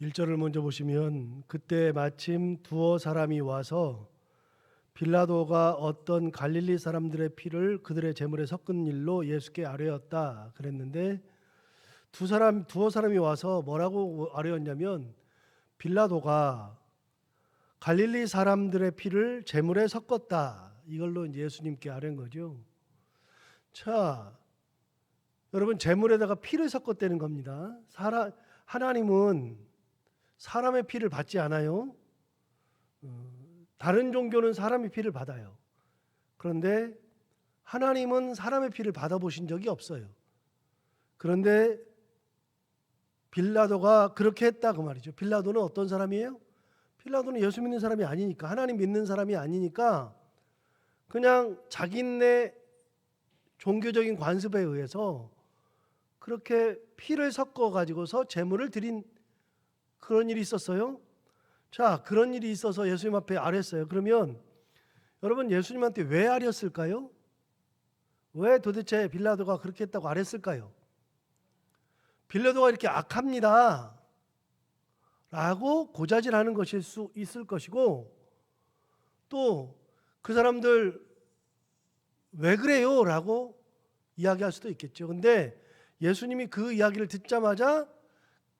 1절을 먼저 보시면 그때 마침 두어 사람이 와서 빌라도가 어떤 갈릴리 사람들의 피를 그들의 제물에 섞은 일로 예수께 아뢰었다 그랬는데 두 사람 두어 사람이 와서 뭐라고 아뢰었냐면 빌라도가 갈릴리 사람들의 피를 제물에 섞었다 이걸로 예수님께 아뢰는 거죠. 자, 여러분 제물에다가 피를 섞었다는 겁니다. 사람 하나님은 사람의 피를 받지 않아요. 어, 다른 종교는 사람의 피를 받아요. 그런데 하나님은 사람의 피를 받아보신 적이 없어요. 그런데 빌라도가 그렇게 했다 그 말이죠. 빌라도는 어떤 사람이에요? 빌라도는 예수 믿는 사람이 아니니까 하나님 믿는 사람이 아니니까 그냥 자기네 종교적인 관습에 의해서 그렇게 피를 섞어 가지고서 제물을 드린 그런 일이 있었어요. 자, 그런 일이 있어서 예수님 앞에 아랬어요. 그러면 여러분 예수님한테 왜 아렸을까요? 왜 도대체 빌라도가 그렇게 했다고 아랬을까요? 빌라도가 이렇게 악합니다. 라고 고자질하는 것일 수 있을 것이고 또 그 사람들 왜 그래요? 라고 이야기할 수도 있겠죠. 근데 예수님이 그 이야기를 듣자마자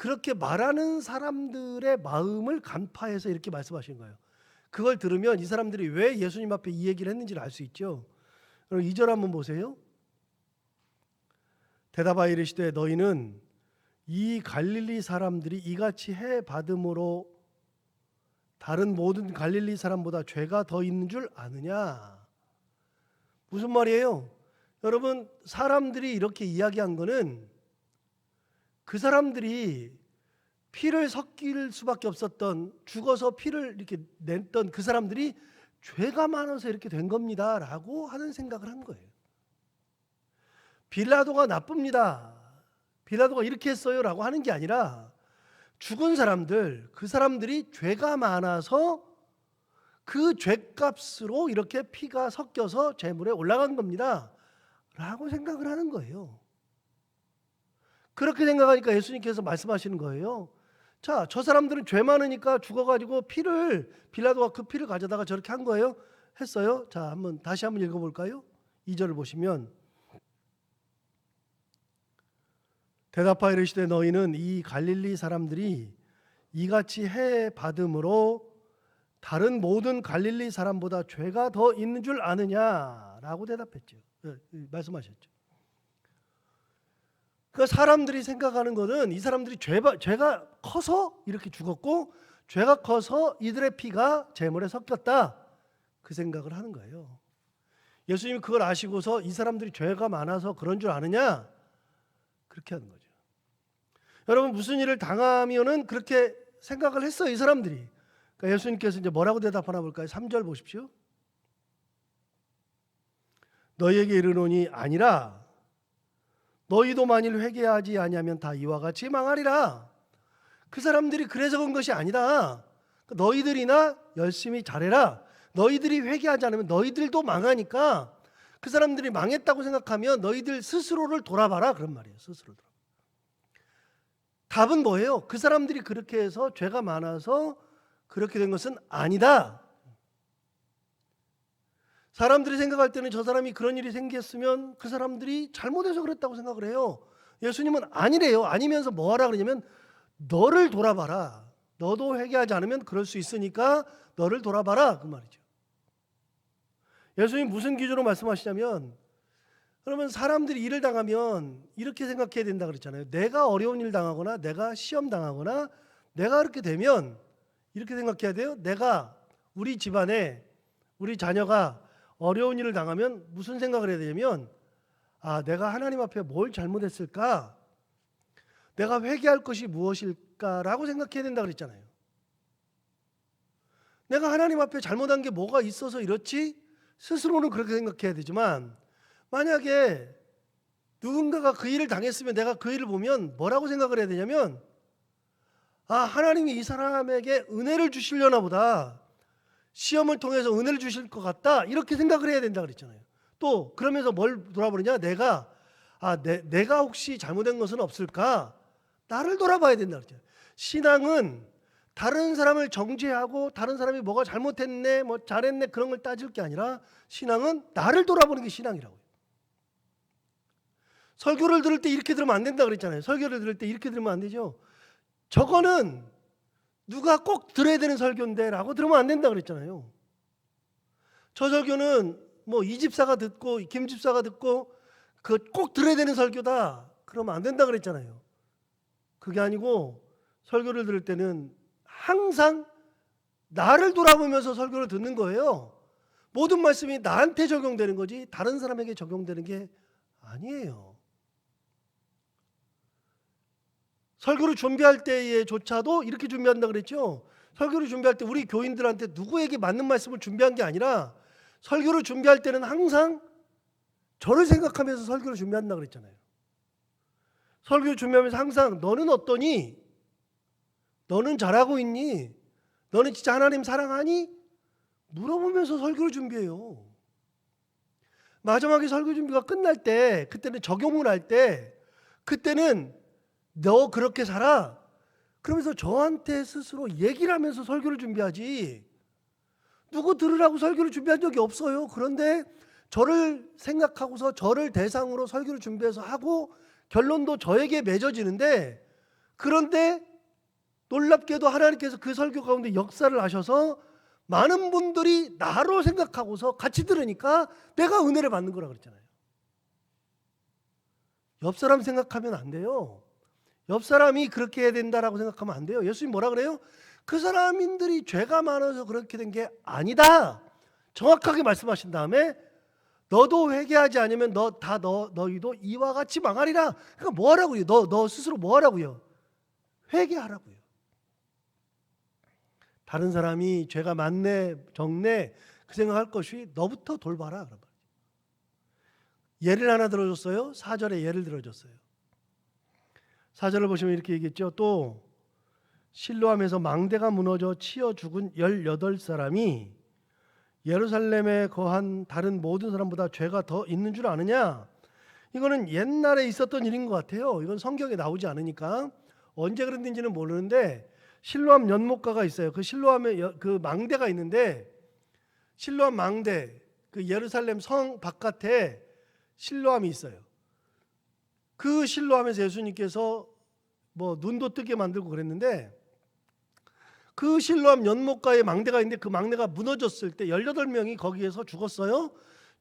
그렇게 말하는 사람들의 마음을 간파해서 이렇게 말씀하신 거예요. 그걸 들으면 이 사람들이 왜 예수님 앞에 이 얘기를 했는지를 알 수 있죠. 그럼 2절 한번 보세요. 대답하여 이르시되 너희는 이 갈릴리 사람들이 이같이 해 받음으로 다른 모든 갈릴리 사람보다 죄가 더 있는 줄 아느냐? 무슨 말이에요? 여러분 사람들이 이렇게 이야기한 거는 그 사람들이 피를 섞일 수밖에 없었던 죽어서 피를 이렇게 냈던 그 사람들이 죄가 많아서 이렇게 된 겁니다라고 하는 생각을 한 거예요. 빌라도가 나쁩니다. 빌라도가 이렇게 했어요라고 하는 게 아니라 죽은 사람들 그 사람들이 죄가 많아서 그 죄값으로 이렇게 피가 섞여서 재물에 올라간 겁니다. 라고 생각을 하는 거예요. 그렇게 생각하니까 예수님께서 말씀하시는 거예요. 자, 저 사람들은 죄 많으니까 죽어가지고 피를 빌라도가 그 피를 가져다가 저렇게 한 거예요. 했어요. 자, 한번 다시 한번 읽어볼까요? 2절을 보시면 대답하여 이르시되 너희는 이 갈릴리 사람들이 이같이 해 받음으로 다른 모든 갈릴리 사람보다 죄가 더 있는 줄 아느냐라고 대답했죠. 예, 말씀하셨죠. 그 사람들이 생각하는 것은 이 사람들이 죄가, 죄가 커서 이렇게 죽었고 죄가 커서 이들의 피가 제물에 섞였다 그 생각을 하는 거예요. 예수님이 그걸 아시고서 이 사람들이 죄가 많아서 그런 줄 아느냐 그렇게 하는 거죠. 여러분 무슨 일을 당하면은 그렇게 생각을 했어요 이 사람들이. 그러니까 예수님께서 이제 뭐라고 대답하나 볼까요? 3절 보십시오. 너희에게 이르노니 아니라 너희도 만일 회개하지 아니하면 다 이와 같이 망하리라. 그 사람들이 그래서 그런 것이 아니다. 너희들이나 열심히 잘해라. 너희들이 회개하지 않으면 너희들도 망하니까 그 사람들이 망했다고 생각하면 너희들 스스로를 돌아봐라 그런 말이에요. 스스로 돌아. 답은 뭐예요? 그 사람들이 그렇게 해서 죄가 많아서 그렇게 된 것은 아니다. 사람들이 생각할 때는 저 사람이 그런 일이 생겼으면 그 사람들이 잘못해서 그랬다고 생각을 해요. 예수님은 아니래요. 아니면서 뭐 하라 그러냐면 너를 돌아봐라. 너도 회개하지 않으면 그럴 수 있으니까 너를 돌아봐라 그 말이죠. 예수님 무슨 기준으로 말씀하시냐면 그러면 사람들이 일을 당하면 이렇게 생각해야 된다 그랬잖아요. 내가 어려운 일 당하거나 내가 시험 당하거나 내가 그렇게 되면 이렇게 생각해야 돼요. 내가 우리 집안에 우리 자녀가 어려운 일을 당하면 무슨 생각을 해야 되냐면 아, 내가 하나님 앞에 뭘 잘못했을까? 내가 회개할 것이 무엇일까라고 생각해야 된다 그랬잖아요. 내가 하나님 앞에 잘못한 게 뭐가 있어서 이렇지? 스스로는 그렇게 생각해야 되지만 만약에 누군가가 그 일을 당했으면 내가 그 일을 보면 뭐라고 생각을 해야 되냐면 아, 하나님이 이 사람에게 은혜를 주시려나 보다. 시험을 통해서 은혜를 주실 것 같다. 이렇게 생각을 해야 된다 그랬잖아요. 또 그러면서 뭘 돌아보느냐? 내가 아, 내, 내가 혹시 잘못된 것은 없을까? 나를 돌아봐야 된다 그랬잖아요. 신앙은 다른 사람을 정죄하고 다른 사람이 뭐가 잘못했네, 뭐 잘했네 그런 걸 따질 게 아니라 신앙은 나를 돌아보는 게 신앙이라고요. 설교를 들을 때 이렇게 들으면 안 된다 그랬잖아요. 설교를 들을 때 이렇게 들으면 안 되죠. 저거는 누가 꼭 들어야 되는 설교인데라고 들으면 안 된다 그랬잖아요. 저 설교는 뭐 이 집사가 듣고 김 집사가 듣고 그 꼭 들어야 되는 설교다. 그러면 안 된다 그랬잖아요. 그게 아니고 설교를 들을 때는 항상 나를 돌아보면서 설교를 듣는 거예요. 모든 말씀이 나한테 적용되는 거지 다른 사람에게 적용되는 게 아니에요. 설교를 준비할 때에조차도 이렇게 준비한다 그랬죠. 설교를 준비할 때 우리 교인들한테 누구에게 맞는 말씀을 준비한 게 아니라 설교를 준비할 때는 항상 저를 생각하면서 설교를 준비한다 그랬잖아요. 설교를 준비하면서 항상 너는 어떠니? 너는 잘하고 있니? 너는 진짜 하나님 사랑하니? 물어보면서 설교를 준비해요. 마지막에 설교 준비가 끝날 때, 그때는 적용을 할 때, 그때는 너 그렇게 살아. 그러면서 저한테 스스로 얘기를 하면서 설교를 준비하지. 누구 들으라고 설교를 준비한 적이 없어요. 그런데 저를 생각하고서 저를 대상으로 설교를 준비해서 하고 결론도 저에게 맺어지는데 그런데 놀랍게도 하나님께서 그 설교 가운데 역사를 하셔서 많은 분들이 나로 생각하고서 같이 들으니까 내가 은혜를 받는 거라 그랬잖아요. 옆 사람 생각하면 안 돼요. 옆 사람이 그렇게 해야 된다라고 생각하면 안 돼요. 예수님 뭐라 그래요? 그 사람인들이 죄가 많아서 그렇게 된 게 아니다. 정확하게 말씀하신 다음에 너도 회개하지 않으면 너 다 너 너희도 이와 같이 망하리라. 그러니까 뭐 하라고요? 너 너 스스로 뭐 하라고요? 회개하라고요. 다른 사람이 죄가 많네 적네 그 생각할 것이 너부터 돌봐라 그런 말이죠. 예를 하나 들어줬어요. 사절에 예를 들어줬어요. 사절을 보시면 이렇게 얘기했죠. 또 실로암에서 망대가 무너져 치어 죽은 18사람이 예루살렘에 거한 다른 모든 사람보다 죄가 더 있는 줄 아느냐? 이거는 옛날에 있었던 일인 것 같아요. 이건 성경에 나오지 않으니까 언제 그랬는지는 모르는데 실로암 연못가가 있어요. 그 실로암에 여- 그 망대가 있는데 실로암 망대 그 예루살렘 성 바깥에 실로암이 있어요. 그 실로암에서 예수님께서 뭐 눈도 뜨게 만들고 그랬는데 그 실로암 연못가에 망대가 있는데 그 망대가 무너졌을 때 18명이 거기에서 죽었어요.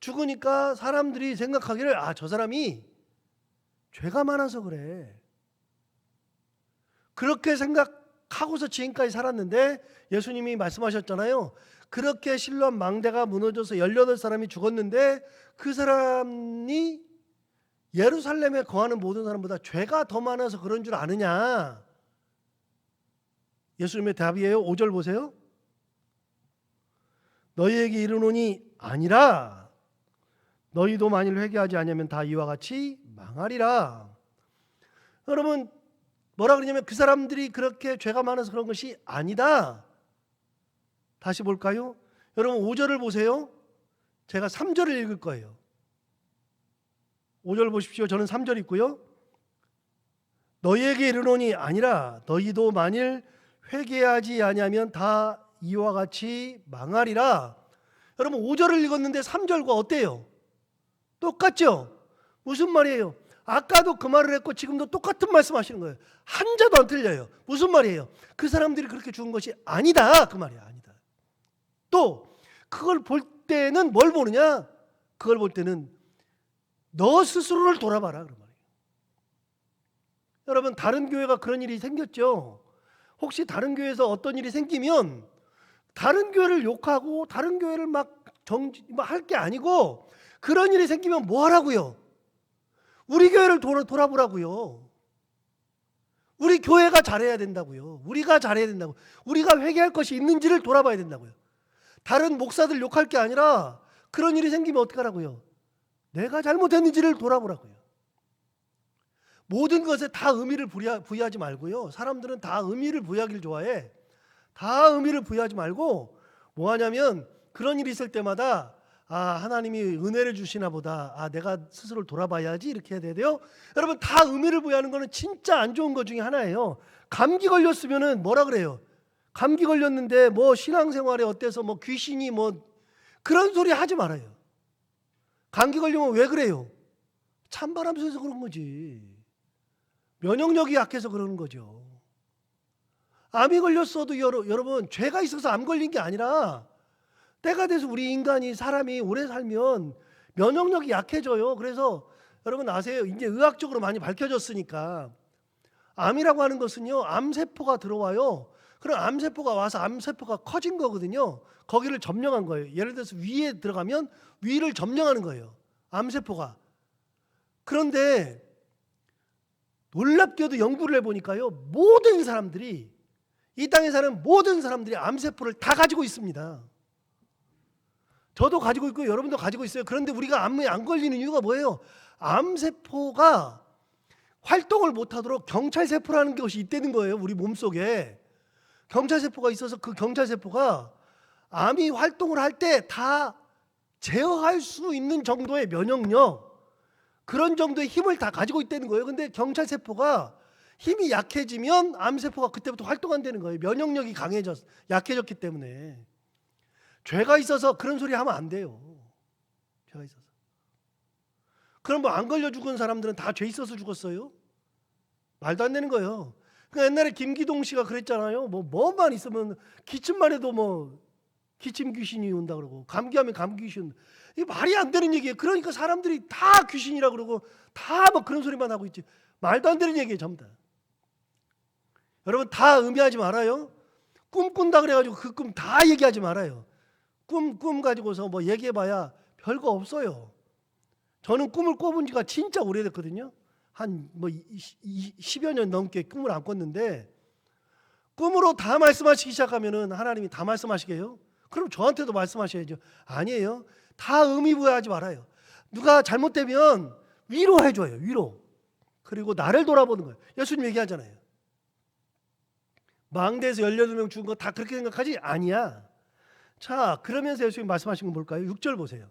죽으니까 사람들이 생각하기를 아, 저 사람이 죄가 많아서 그래. 그렇게 생각하고서 지금까지 살았는데 예수님이 말씀하셨잖아요. 그렇게 실로암 망대가 무너져서 18사람이 죽었는데 그 사람이 예루살렘에 거하는 모든 사람보다 죄가 더 많아서 그런 줄 아느냐? 예수님의 답이에요. 5절 보세요. 너희에게 이르노니 아니라 너희도 만일 회개하지 않으면 다 이와 같이 망하리라. 여러분 뭐라 그러냐면 그 사람들이 그렇게 죄가 많아서 그런 것이 아니다. 다시 볼까요? 여러분 5절을 보세요. 제가 3절을 읽을 거예요. 5절 보십시오. 저는 3절 있고요. 너희에게 이르노니 아니라 너희도 만일 회개하지 아니하면 다 이와 같이 망하리라. 여러분 5절을 읽었는데 3절과 어때요? 똑같죠? 무슨 말이에요? 아까도 그 말을 했고 지금도 똑같은 말씀 하시는 거예요. 한 자도 안 틀려요. 무슨 말이에요? 그 사람들이 그렇게 죽은 것이 아니다. 그 말이야. 아니다. 또 그걸 볼 때는 뭘 보느냐? 그걸 볼 때는 너 스스로를 돌아봐라 그런 말이에요. 여러분 다른 교회가 그런 일이 생겼죠. 혹시 다른 교회에서 어떤 일이 생기면 다른 교회를 욕하고 다른 교회를 막 정지 할게 아니고 그런 일이 생기면 뭐 하라고요? 우리 교회를 돌아, 돌아보라고요. 우리 교회가 잘해야 된다고요. 우리가 잘해야 된다고. 우리가 회개할 것이 있는지를 돌아봐야 된다고요. 다른 목사들 욕할 게 아니라 그런 일이 생기면 어떡하라고요? 내가 잘못했는지를 돌아보라고요. 모든 것에 다 의미를 부여- 부여하지 말고요. 사람들은 다 의미를 부여하길 좋아해. 다 의미를 부여하지 말고 뭐 하냐면 그런 일이 있을 때마다 아, 하나님이 은혜를 주시나 보다. 아, 내가 스스로를 돌아봐야지 이렇게 해야 돼요. 여러분 다 의미를 부여하는 거는 진짜 안 좋은 것 중에 하나예요. 감기 걸렸으면은 뭐라 그래요? 감기 걸렸는데 뭐 신앙생활에 어때서 뭐 귀신이 뭐 그런 소리 하지 말아요. 감기 걸리면 왜 그래요? 찬바람 쐬서 그런 거지. 면역력이 약해서 그러는 거죠. 암이 걸렸어도 여러, 여러분 죄가 있어서 암 걸린 게 아니라 때가 돼서 우리 인간이 사람이 오래 살면 면역력이 약해져요. 그래서 여러분 아세요? 이제 의학적으로 많이 밝혀졌으니까 암이라고 하는 것은요. 암세포가 들어와요. 그럼 암세포가 와서 암세포가 커진 거거든요. 거기를 점령한 거예요. 예를 들어서 위에 들어가면 위를 점령하는 거예요. 암세포가. 그런데 놀랍게도 연구를 해보니까요. 모든 사람들이 이 땅에 사는 모든 사람들이 암세포를 다 가지고 있습니다. 저도 가지고 있고 여러분도 가지고 있어요. 그런데 우리가 암에 안 걸리는 이유가 뭐예요? 암세포가 활동을 못하도록 경찰세포라는 것이 있다는 거예요. 우리 몸속에. 경찰세포가 있어서 그 경찰세포가 암이 활동을 할 때 다 제어할 수 있는 정도의 면역력 그런 정도의 힘을 다 가지고 있다는 거예요. 근데 경찰세포가 힘이 약해지면 암세포가 그때부터 활동 안 되는 거예요. 면역력이 강해졌, 약해졌기 때문에. 죄가 있어서 그런 소리 하면 안 돼요. 죄가 있어서. 그럼 뭐 안 걸려 죽은 사람들은 다 죄 있어서 죽었어요? 말도 안 되는 거예요. 그 옛날에 김기동 씨가 그랬잖아요. 뭐 뭐만 있으면 기침만 해도 뭐 기침 귀신이 온다 그러고 감기하면 감기 귀신. 이 말이 안 되는 얘기예요. 그러니까 사람들이 다 귀신이라 그러고 다 뭐 그런 소리만 하고 있지. 말도 안 되는 얘기예요, 전부 다. 여러분 다 의미하지 말아요. 꿈 꾼다 그래가지고 그 꿈 다 얘기하지 말아요. 꿈, 꿈 가지고서 뭐 얘기해봐야 별거 없어요. 저는 꿈을 꿔본 지가 진짜 오래됐거든요. 한 뭐 10여 년 넘게 꿈을 안 꿨는데 꿈으로 다 말씀하시기 시작하면은 하나님이 다 말씀하시게요? 그럼 저한테도 말씀하셔야죠. 아니에요. 다 의미 부여하지 말아요. 누가 잘못되면 위로해 줘요. 위로. 그리고 나를 돌아보는 거예요. 예수님 얘기하잖아요. 망대에서 18명 죽은 거 다 그렇게 생각하지? 아니야. 자, 그러면서 예수님 말씀하신 건 뭘까요? 6절 보세요.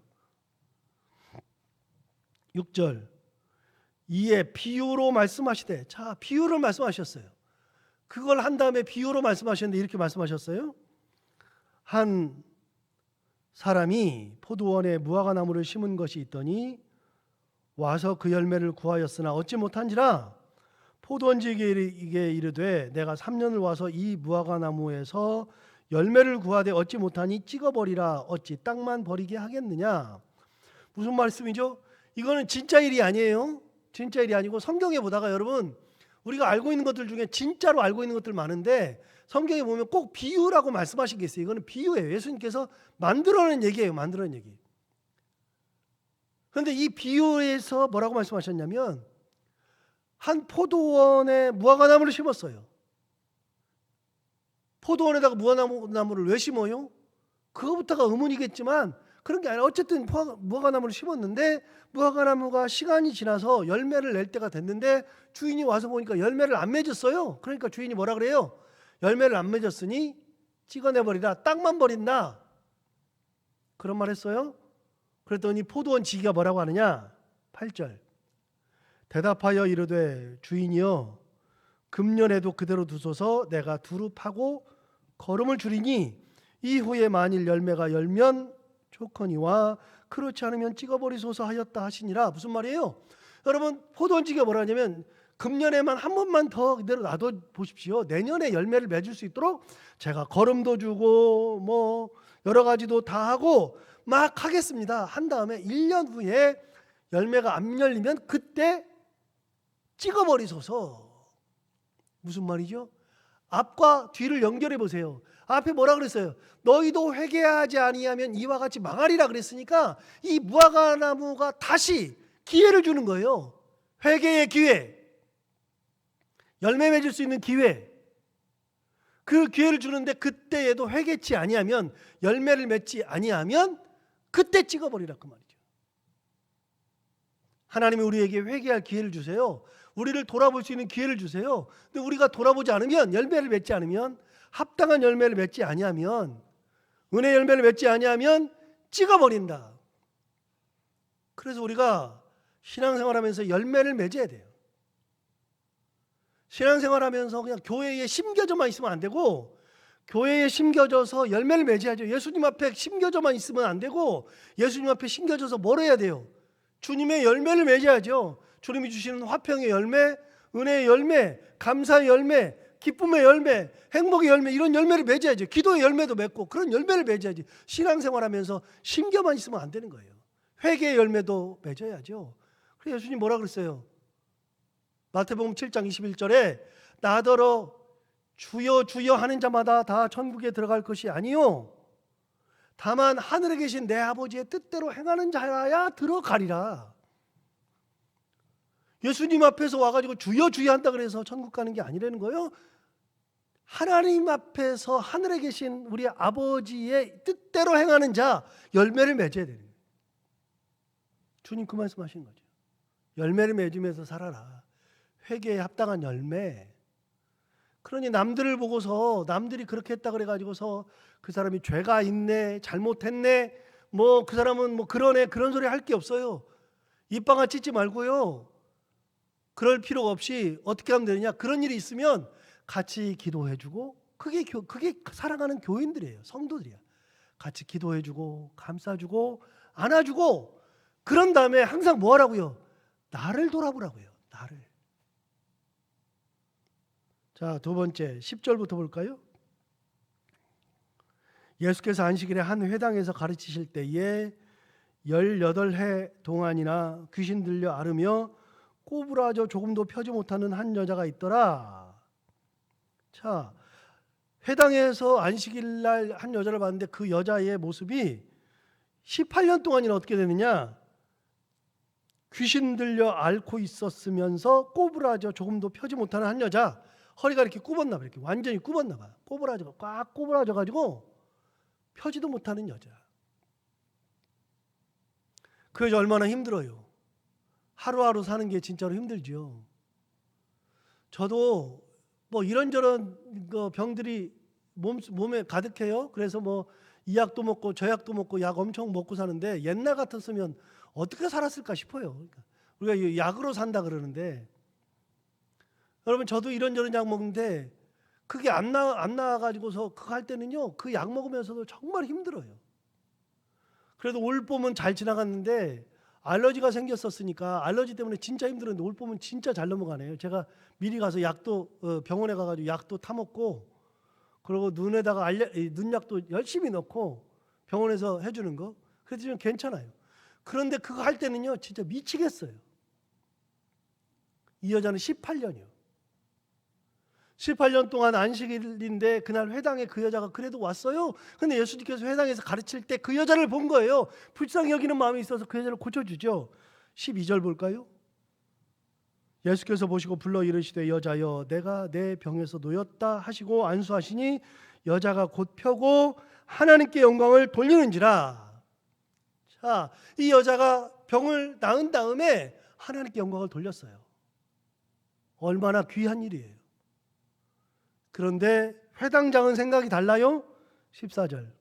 6절. 이에 비유로 말씀하시되. 자, 비유를 말씀하셨어요. 그걸 한 다음에 비유로 말씀하셨는데 이렇게 말씀하셨어요. 한 사람이 포도원에 무화과 나무를 심은 것이 있더니 와서 그 열매를 구하였으나 얻지 못한지라 포도원지에게 이르되 내가 3년을 와서 이 무화과 나무에서 열매를 구하되 얻지 못하니 찍어버리라 어찌 땅만 버리게 하겠느냐 무슨 말씀이죠? 이거는 진짜 일이 아니에요. 진짜 일이 아니고 성경에 보다가 여러분 우리가 알고 있는 것들 중에 진짜로 알고 있는 것들 많은데 성경에 보면 꼭 비유라고 말씀하신 게 있어요. 이거는 비유예요. 예수님께서 만들어낸 얘기예요. 만들어낸 얘기. 그런데 이 비유에서 뭐라고 말씀하셨냐면 한 포도원에 무화과나무를 심었어요. 포도원에다가 무화과나무를 왜 심어요? 그거부터가 의문이겠지만 그런 게 아니라 어쨌든 무화과나무를 심었는데 무화과나무가 시간이 지나서 열매를 낼 때가 됐는데 주인이 와서 보니까 열매를 안 맺었어요. 그러니까 주인이 뭐라 그래요? 열매를 안 맺었으니 찍어내 버리라. 땅만 버린다. 그런 말 했어요. 그랬더니 포도원 지기가 뭐라고 하느냐? 8절. 대답하여 이르되 주인이여 금년에도 그대로 두소서 내가 두루 파고 걸음을 줄이니 이후에 만일 열매가 열면 좋거니와 그렇지 않으면 찍어버리소서 하였다 하시니라 무슨 말이에요? 여러분 포도원지가 뭐라냐면 금년에만 한 번만 더 그대로 놔둬 보십시오. 내년에 열매를 맺을 수 있도록 제가 걸음도 주고 뭐 여러 가지도 다 하고 막 하겠습니다. 한 다음에 1년 후에 열매가 안 열리면 그때 찍어버리소서. 무슨 말이죠? 앞과 뒤를 연결해 보세요. 앞에 뭐라 그랬어요? 너희도 회개하지 아니하면 이와 같이 망하리라 그랬으니까 이 무화과 나무가 다시 기회를 주는 거예요. 회개의 기회. 열매 맺을 수 있는 기회. 그 기회를 주는데 그때에도 회개치 아니하면 열매를 맺지 아니하면 그때 찍어버리라 그 말이죠. 하나님이 우리에게 회개할 기회를 주세요. 우리를 돌아볼 수 있는 기회를 주세요. 근데 우리가 돌아보지 않으면 열매를 맺지 않으면 합당한 열매를 맺지 아니하면 은혜 열매를 맺지 아니하면 찍어버린다. 그래서 우리가 신앙생활하면서 열매를 맺어야 돼요. 신앙생활하면서 그냥 교회에 심겨져만 있으면 안 되고 교회에 심겨져서 열매를 맺어야죠. 예수님 앞에 심겨져만 있으면 안 되고 예수님 앞에 심겨져서 뭘 해야 돼요? 주님의 열매를 맺어야죠. 주님이 주시는 화평의 열매, 은혜의 열매, 감사의 열매, 기쁨의 열매, 행복의 열매 이런 열매를 맺어야죠. 기도의 열매도 맺고 그런 열매를 맺어야지. 신앙생활하면서 심겨만 있으면 안 되는 거예요. 회개의 열매도 맺어야죠. 그래서 예수님 뭐라 그랬어요? 마태복음 7장 21절에 나더러 주여 주여 하는 자마다 다 천국에 들어갈 것이 아니요 다만 하늘에 계신 내 아버지의 뜻대로 행하는 자라야 들어가리라. 예수님 앞에서 와가지고 주여 주여 한다 그래서 천국 가는 게 아니라는 거예요. 하나님 앞에서 하늘에 계신 우리 아버지의 뜻대로 행하는 자 열매를 맺어야 되는 거예요. 주님 그 말씀하신 거죠. 열매를 맺으면서 살아라. 회개에 합당한 열매. 그러니 남들을 보고서 남들이 그렇게 했다 그래 가지고서 그 사람이 죄가 있네, 잘못했네, 뭐 그 사람은 뭐 그러네 그런 소리 할 게 없어요. 입방아 찢지 말고요. 그럴 필요가 없이 어떻게 하면 되느냐? 그런 일이 있으면 같이 기도해 주고 그게 교, 그게 사랑하는 교인들이에요, 성도들이야. 같이 기도해 주고 감싸 주고 안아 주고 그런 다음에 항상 뭐 하라고요? 나를 돌아보라고요. 나를. 자, 두 번째 10절부터 볼까요? 예수께서 안식일에 한 회당에서 가르치실 때에 18해 동안이나 귀신 들려 앓으며 꼬부라져 조금도 펴지 못하는 한 여자가 있더라. 자, 회당에서 안식일 날 한 여자를 봤는데 그 여자의 모습이 18년 동안이나 어떻게 되느냐? 귀신 들려 앓고 있었으면서 꼬부라져 조금도 펴지 못하는 한 여자 허리가 이렇게 굽었나 봐 이렇게 완전히 굽었나 봐 꼬부라져 꽉 꼬부라져 가지고 펴지도 못하는 여자 그 여자 얼마나 힘들어요 하루하루 사는 게 진짜로 힘들죠 저도 뭐 이런저런 그 병들이 몸, 몸에 가득해요 그래서 뭐 이 약도 먹고 저 약도 먹고 약 엄청 먹고 사는데 옛날 같았으면 어떻게 살았을까 싶어요. 그러니까 우리가 이 약으로 산다 그러는데 여러분 저도 이런저런 약 먹는데 그게 안 나 안 나와 가지고서 그거 할 때는요 그 약 먹으면서도 정말 힘들어요. 그래도 올 봄은 잘 지나갔는데 알러지가 생겼었으니까 알러지 때문에 진짜 힘들었는데 올 봄은 진짜 잘 넘어가네요. 제가 미리 가서 약도 어, 병원에 가가지고 약도 타 먹고 그리고 눈에다가 이 눈약도 열심히 넣고 병원에서 해주는 거 그래도 좀 괜찮아요. 그런데 그거 할 때는요 진짜 미치겠어요. 이 여자는 18년이요. 18년 동안 안식일인데 그날 회당에 그 여자가 그래도 왔어요. 근데 예수님께서 회당에서 가르칠 때 그 여자를 본 거예요. 불쌍히 여기는 마음이 있어서 그 여자를 고쳐주죠. 12절 볼까요? 예수께서 보시고 불러 이르시되 여자여 내가 내 병에서 놓였다 하시고 안수하시니 여자가 곧 펴고 하나님께 영광을 돌리는지라. 자, 이 여자가 병을 나은 다음에 하나님께 영광을 돌렸어요. 얼마나 귀한 일이에요. 그런데 회당장은 생각이 달라요. 14절.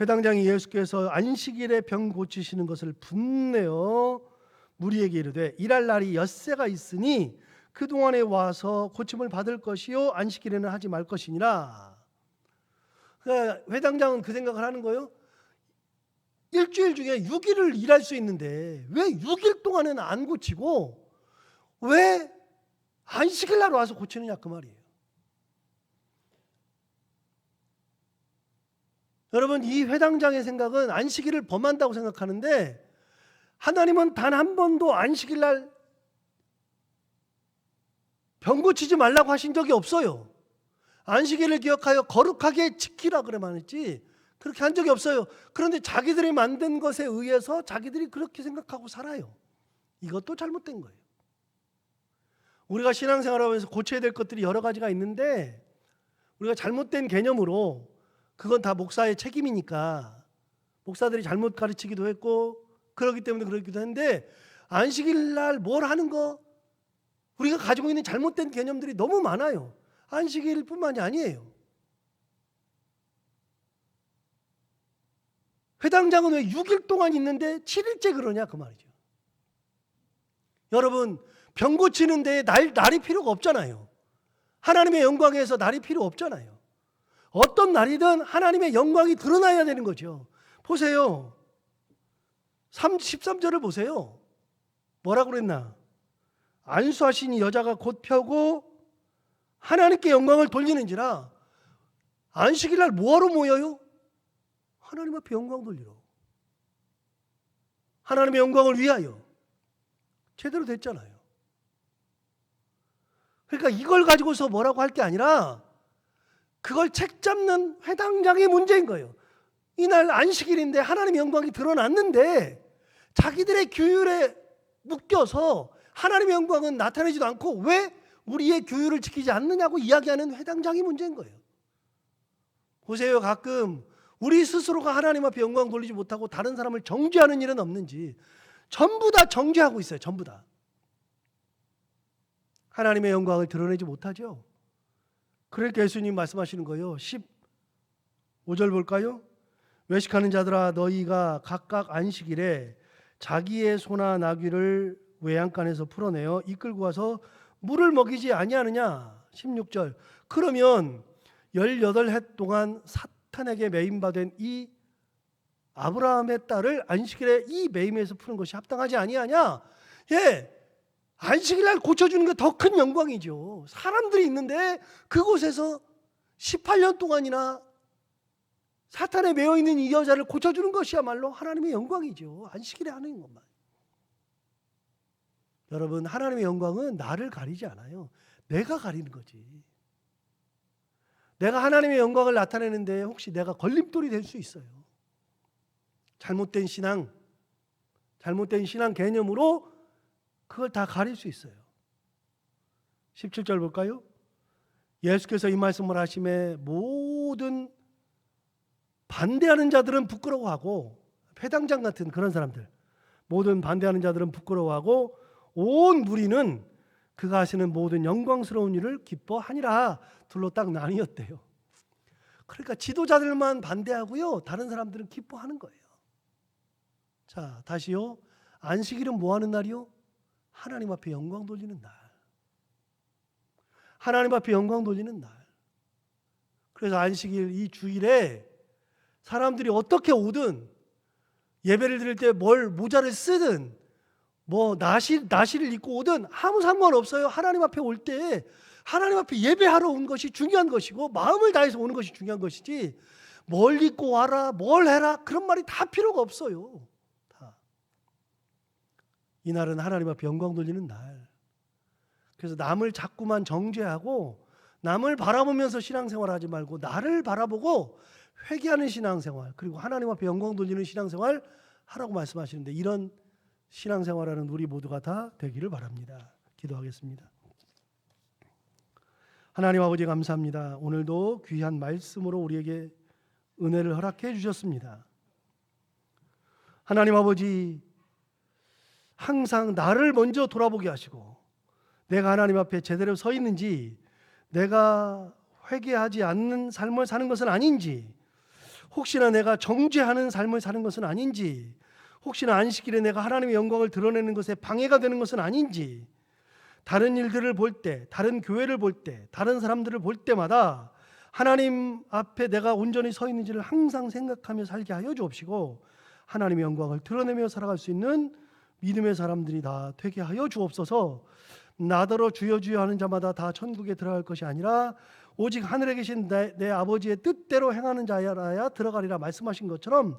회당장이 예수께서 안식일에 병 고치시는 것을 분내어 무리에게 이르되 일할 날이 엿새가 있으니 그 동안에 와서 고침을 받을 것이요 안식일에는 하지 말 것이니라. 그러니까 회당장은 그 생각을 하는 거예요. 일주일 중에 6일을 일할 수 있는데 왜 6일 동안은 안 고치고 왜 안식일 날 와서 고치느냐 그 말이에요. 여러분 이 회당장의 생각은 안식일을 범한다고 생각하는데 하나님은 단 한 번도 안식일 날 병 고치지 말라고 하신 적이 없어요. 안식일을 기억하여 거룩하게 지키라 그래만 했지 그렇게 한 적이 없어요. 그런데 자기들이 만든 것에 의해서 자기들이 그렇게 생각하고 살아요. 이것도 잘못된 거예요. 우리가 신앙생활 하면서 고쳐야 될 것들이 여러 가지가 있는데 우리가 잘못된 개념으로 그건 다 목사의 책임이니까 목사들이 잘못 가르치기도 했고 그러기 때문에 그러기도 했는데 안식일 날 뭘 하는 거 우리가 가지고 있는 잘못된 개념들이 너무 많아요. 안식일뿐만이 아니에요. 회당장은 왜 6일 동안 있는데 7일째 그러냐 그 말이죠. 여러분 병 고치는데 날, 날이 필요가 없잖아요. 하나님의 영광에서 날이 필요 없잖아요. 어떤 날이든 하나님의 영광이 드러나야 되는 거죠. 보세요. 3, 13절을 보세요. 뭐라고 그랬나? 안수하신 이 여자가 곧 펴고 하나님께 영광을 돌리는지라 안식일 날 뭐하러 모여요? 하나님 앞에 영광 돌리러. 하나님의 영광을 위하여. 제대로 됐잖아요. 그러니까 이걸 가지고서 뭐라고 할 게 아니라 그걸 책 잡는 회당장의 문제인 거예요. 이날 안식일인데 하나님의 영광이 드러났는데 자기들의 규율에 묶여서 하나님의 영광은 나타내지도 않고 왜 우리의 규율을 지키지 않느냐고 이야기하는 회당장이 문제인 거예요. 보세요. 가끔 우리 스스로가 하나님 앞에 영광 돌리지 못하고 다른 사람을 정죄하는 일은 없는지 전부 다 정죄하고 있어요. 전부 다. 하나님의 영광을 드러내지 못하죠. 그러니까 예수님 말씀하시는 거예요. 15절 볼까요? 외식하는 자들아 너희가 각각 안식일에 자기의 소나 나귀를 외양간에서 풀어내어 이끌고 와서 물을 먹이지 아니하느냐 16절 그러면 18해 동안 사탄에게 매임 받은 이 아브라함의 딸을 안식일에 이 매임에서 푸는 것이 합당하지 아니하냐 예 안식일 날 고쳐주는 게 더 큰 영광이죠 사람들이 있는데 그곳에서 18년 동안이나 사탄에 매여 있는 이 여자를 고쳐주는 것이야말로 하나님의 영광이죠. 안식일에 하는 것만. 여러분 하나님의 영광은 나를 가리지 않아요. 내가 가리는 거지. 내가 하나님의 영광을 나타내는데 혹시 내가 걸림돌이 될 수 있어요. 잘못된 신앙, 잘못된 신앙 개념으로 그걸 다 가릴 수 있어요. 17절 볼까요? 예수께서 이 말씀을 하심에 모든 반대하는 자들은 부끄러워하고 회당장 같은 그런 사람들 모든 반대하는 자들은 부끄러워하고 온 무리는 그가 하시는 모든 영광스러운 일을 기뻐하니라 둘로 딱 나뉘었대요. 그러니까 지도자들만 반대하고요. 다른 사람들은 기뻐하는 거예요. 자, 다시요. 안식일은 뭐 하는 날이요? 하나님 앞에 영광 돌리는 날. 하나님 앞에 영광 돌리는 날. 그래서 안식일 이 주일에 사람들이 어떻게 오든 예배를 드릴 때 뭘 모자를 쓰든 뭐 나시 나시를 입고 오든 아무 상관없어요. 하나님 앞에 올 때 하나님 앞에 예배하러 온 것이 중요한 것이고 마음을 다해서 오는 것이 중요한 것이지 뭘 입고 와라 뭘 해라 그런 말이 다 필요가 없어요. 다. 이날은 하나님 앞에 영광 돌리는 날. 그래서 남을 자꾸만 정죄하고 남을 바라보면서 신앙생활 하지 말고 나를 바라보고 회개하는 신앙생활 그리고 하나님 앞에 영광 돌리는 신앙생활 하라고 말씀하시는데 이런 신앙생활하는 우리 모두가 다 되기를 바랍니다. 기도하겠습니다. 하나님 아버지 감사합니다. 오늘도 귀한 말씀으로 우리에게 은혜를 허락해 주셨습니다. 하나님 아버지 항상 나를 먼저 돌아보게 하시고 내가 하나님 앞에 제대로 서 있는지 내가 회개하지 않는 삶을 사는 것은 아닌지 혹시나 내가 정죄하는 삶을 사는 것은 아닌지 혹시나 안식일에 내가 하나님의 영광을 드러내는 것에 방해가 되는 것은 아닌지 다른 일들을 볼 때, 다른 교회를 볼 때, 다른 사람들을 볼 때마다 하나님 앞에 내가 온전히 서 있는지를 항상 생각하며 살게 하여 주옵시고 하나님의 영광을 드러내며 살아갈 수 있는 믿음의 사람들이 다 되게 하여 주옵소서. 나더러 주여 주여 하는 자마다 다 천국에 들어갈 것이 아니라 오직 하늘에 계신 내, 내 아버지의 뜻대로 행하는 자야라야 들어가리라 말씀하신 것처럼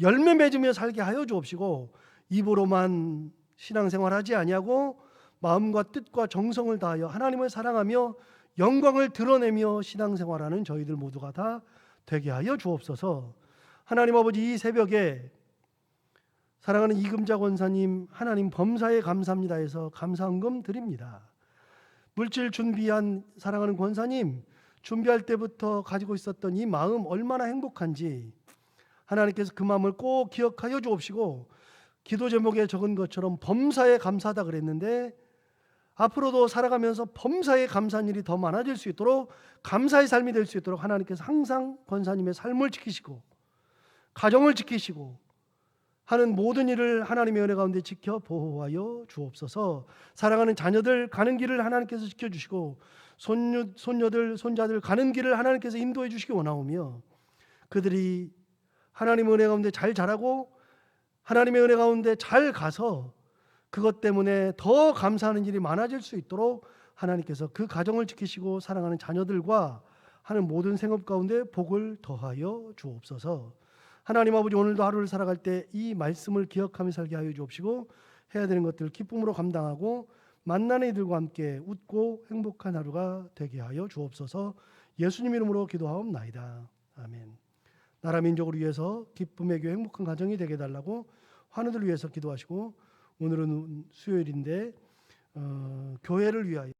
열매 맺으며 살게 하여 주옵시고 입으로만 신앙생활하지 아니하고 마음과 뜻과 정성을 다하여 하나님을 사랑하며 영광을 드러내며 신앙생활하는 저희들 모두가 다 되게 하여 주옵소서. 하나님 아버지 이 새벽에 사랑하는 이금자 권사님 하나님 범사에 감사합니다 해서 감사헌금 드립니다. 물질 준비한 사랑하는 권사님 준비할 때부터 가지고 있었던 이 마음 얼마나 행복한지 하나님께서 그 마음을 꼭 기억하여 주옵시고 기도 제목에 적은 것처럼 범사에 감사하다 그랬는데 앞으로도 살아가면서 범사에 감사한 일이 더 많아질 수 있도록 감사의 삶이 될 수 있도록 하나님께서 항상 권사님의 삶을 지키시고 가정을 지키시고 하는 모든 일을 하나님의 은혜 가운데 지켜 보호하여 주옵소서. 사랑하는 자녀들 가는 길을 하나님께서 지켜 주시고 손녀 손녀들 손자들 가는 길을 하나님께서 인도해 주시기 원하오며 그들이 하나님의 은혜 가운데 잘 자라고 하나님의 은혜 가운데 잘 가서 그것 때문에 더 감사하는 일이 많아질 수 있도록 하나님께서 그 가정을 지키시고 사랑하는 자녀들과 하는 모든 생업 가운데 복을 더하여 주옵소서. 하나님 아버지 오늘도 하루를 살아갈 때 이 말씀을 기억하며 살게 하여 주옵시고 해야 되는 것들 기쁨으로 감당하고 만나는 이들과 함께 웃고 행복한 하루가 되게 하여 주옵소서. 예수님 이름으로 기도하옵나이다. 아멘. 나라 민족을 위해서 기쁨의 교회 행복한 가정이 되게 달라고 환우들 위해서 기도하시고 오늘은 수요일인데 어, 교회를 위하여